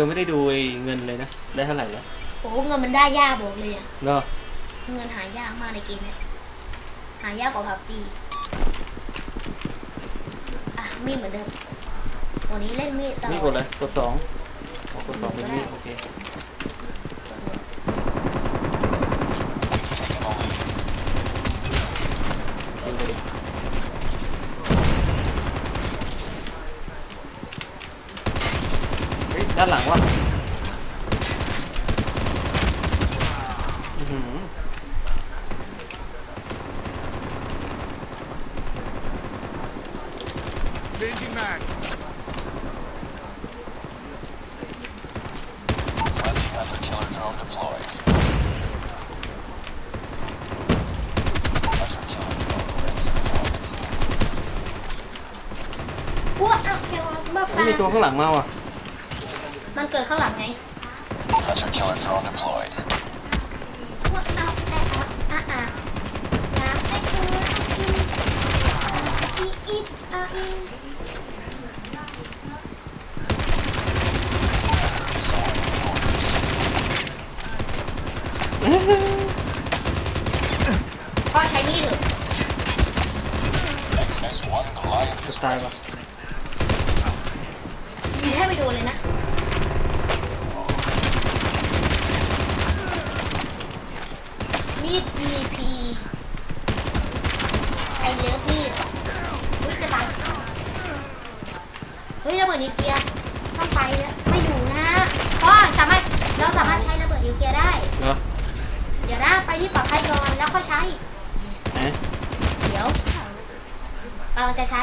อไม่ได้ดูไอ้เงินเลยนะ ได้เท่าไหร่แล้วโอ้เงินมันได้ยากบอกเลยอะเนาะเงินหายากมากในเกมเนี้ยหายากกว่าพับจีอะมีดเหมือนเดิมวันนี้เล่นมีดตลอด นี่กดเลยกดสองอ๋อกดสองเป็นมีดโอเคเอาเลยเฮ้ย ด้านหลังวะอื้อหือ Changing mag. Friendly hunter killer drone deployed. Hunter killer drone ready for deployment. พวกเอาแกวมาไม่ฟังมีตัวข้างหลังมาว่ะ มันเกิดข้างหลังไง Hunter killer drone deployed. พวกเอาแต่อะอะอะอยากให้เธอกินอีกอะอีกพ่อใช้มีดเถอะ XS-1 Goliath จะ is ตาย ready. ว่ะยิงให้ไปโดนเลยนะ ด EP ไอเลิฟมีดอุ้ยจะตายเฮ้ยระเบิดนิวเคลียร์ต้องไปแล้วไม่อยู่นะเพราะสามารถเราสามารถใช้ระเบิดนิวเคลียร์ได้เนาะเดี๋ยวนะไปที่ปลอดภัยก่อนแล้วค่อยใช้ ไหนเดี๋ยวกำลังจะใช้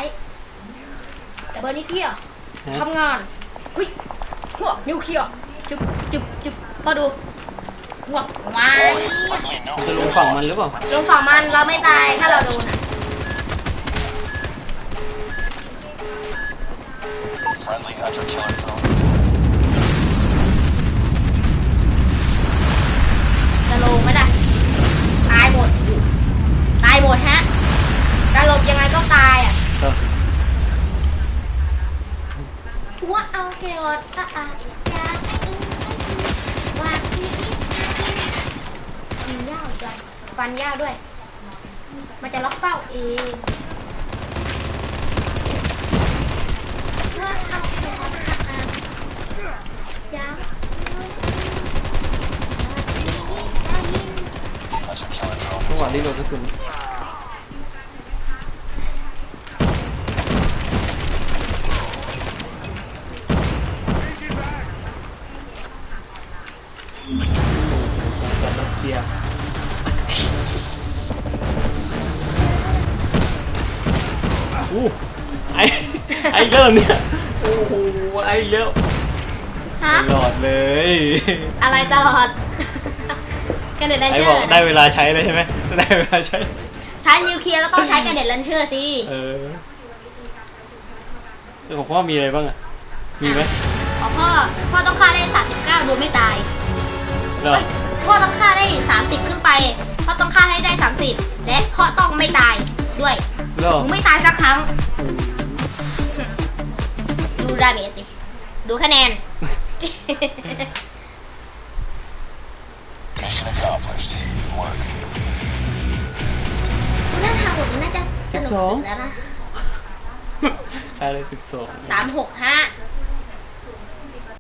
ระเบิดนิวเคลียร์ฮะทำงานอุ้ยหัวนิวเคลียร์จุ๊บจุ๊บจุ๊บพอดูหัววาย Friendly มัน จะลง no ฝั่งมันหรือเปล่าลงฝั่งมันเราไม่ตายถ้าเราโดนอะ Friendly hunter killer drone. จะลงไหมล่ะ ตายหมด ตายหมดฮะจะหลบยังไงก็ตายอะเออ หัวเอาเกลดอะอะ ยิงยาวจังฟันยาวด้วย มันจะล็อกเป้าเองหัวเอาเกลดอะอะอยาก Hunter killer drone จังหวะนี้โดนกระสุน อู้ไอไอเริ่มเนี่ย โอ้โห ไอเริ่มฮะ ตลอดเลย อะไรตลอดกระเด็นแลนไอเชอบอกร์ได้เวลาใช้เลยใช่ไหมได้เวลาใช้ ใช้นิวเคลียร์ก็ต้องใช้กระเด็นแลนเชอร์สิ เออเรื่องของพ่อมีอะไรบ้างอะมีไหมของพ่อ พ่อต้องฆ่าได้ 39 โดยไม่ตายเหรอเอ้ยพ่อต้องฆ่าได้ 30 ขึ้นไป พ่อต้องฆ่าให้ได้ 30 และพ่อต้องไม่ตายด้วย เหรอหนูไม่ตายสักครั้ง ดูดาเมจสิ ดูคะแนน Mission accomplished. Good work. น่าทางหมดนี้น่าจะสนุกสุดแล้วนะ ใช่เลยสิบสอง สามหกห้า